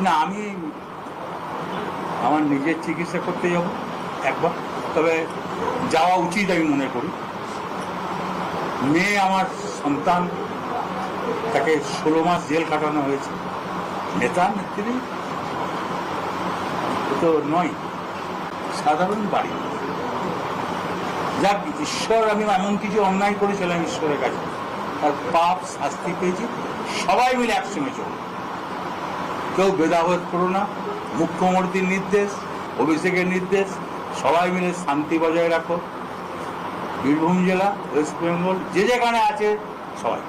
না, আমি আমার নিজের চিকিৎসা করতে যাব একবার। তবে যাওয়া উচিত আমি মনে করি। মেয়ে আমার সন্তান, তাকে ষোলো মাস জেল কাটানো হয়েছে। নেতা, নেত্রী তো নয়, সাধারণ বাড়ি। যাক, ঈশ্বর আমি এমন কিছু অন্যায় করেছিলাম ঈশ্বরের কাছে। তার পাপ শাস্তি পেয়েছি। সবাই মিলে একসঙ্গে চলবে কেউ ভেদাভেদ করো না মুখ্যমন্ত্রীর নির্দেশ অভিষেকের নির্দেশ সবাই মিলে শান্তি বজায় রাখো। বীরভূম জেলা ওয়েস্ট বেঙ্গল যে যেখানে আছে সবাই।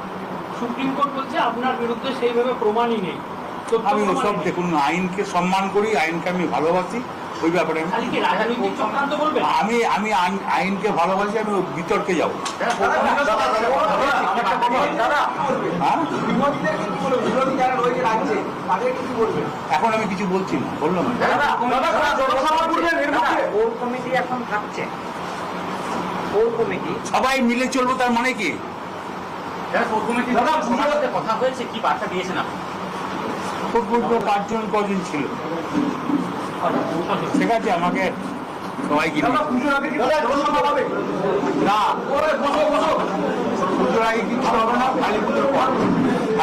সুপ্রিম কোর্ট বলছে আপনার বিরুদ্ধে সেইভাবে প্রমাণই নেই। আমি ওসব দেখুন আইনকে সম্মান করি আইনকে আমি ভালোবাসি। ওই ব্যাপারে আমি- খালি কি রাজনৈতিক চক্রান্ত বলবেন আমি আমি আইন- আইনকে ভালোবাসি আমি বিতর্কে যাব হ্যাঁ এখন আমি কিছু বলছি না বললাম না। কোর কমিটি এখন সবাই মিলে চলবো তার মানে কি কথা হয়েছে কি বার্তা দিয়েছেন আপনি পাঁচজন কজন ছিল ঠিক আছে আমাকে সবাই কি না। পুজোর আগে কিছু হবে না? কালী পুজোর পর।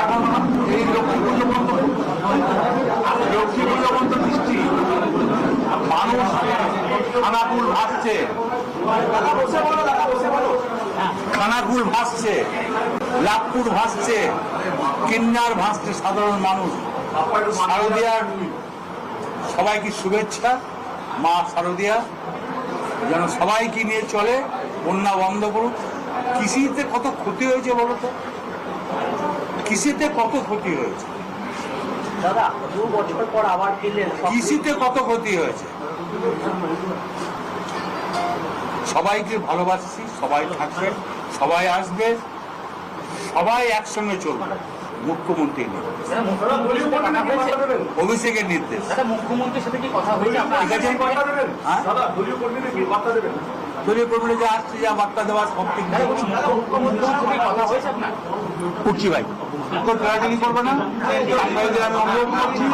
এখন এই লক্ষ্মী পুজো বন্ধ। লক্ষ্মী পুজো বন্ধ বৃষ্টি। মানুষ খানাকুল ভাসছে। খানাকুল ভাসছে। লাভপুর ভাসছে। কিন্নার ভাসছে সাধারণ মানুষ। শারদিয়ার সবাইকে শুভেচ্ছা মা শারদিয়া। যেন সবাইকে নিয়ে চলে বন্যা বন্ধ করুক। কৃষিতে কত ক্ষতি হয়েছে বলো তো? কৃষিতে কত ক্ষতি হয়েছে? দাদা দু বছর পর আবার ফিরলেন কৃষিতে কত ক্ষতি হয়েছে? সবাইকে ভালোবাসছি সবাই থাকবে সবাই আসবে সবাই একসঙ্গে চলবে। মুখ্যমন্ত্রী নিয়ে। অভিষেকের নির্দেশ। মুখ্যমন্ত্রীর সাথে কি কথা হয়েছে? ঠিক আছে হ্যাঁ? দলীয় কর্মীরা যে আসছে যা বার্তা দেওয়ার সব ঠিক। মুখ্যমন্ত্রীর করছি ভাই। তোর করবে না? সাংবাদিকদের আমি অনুরোধ করছি।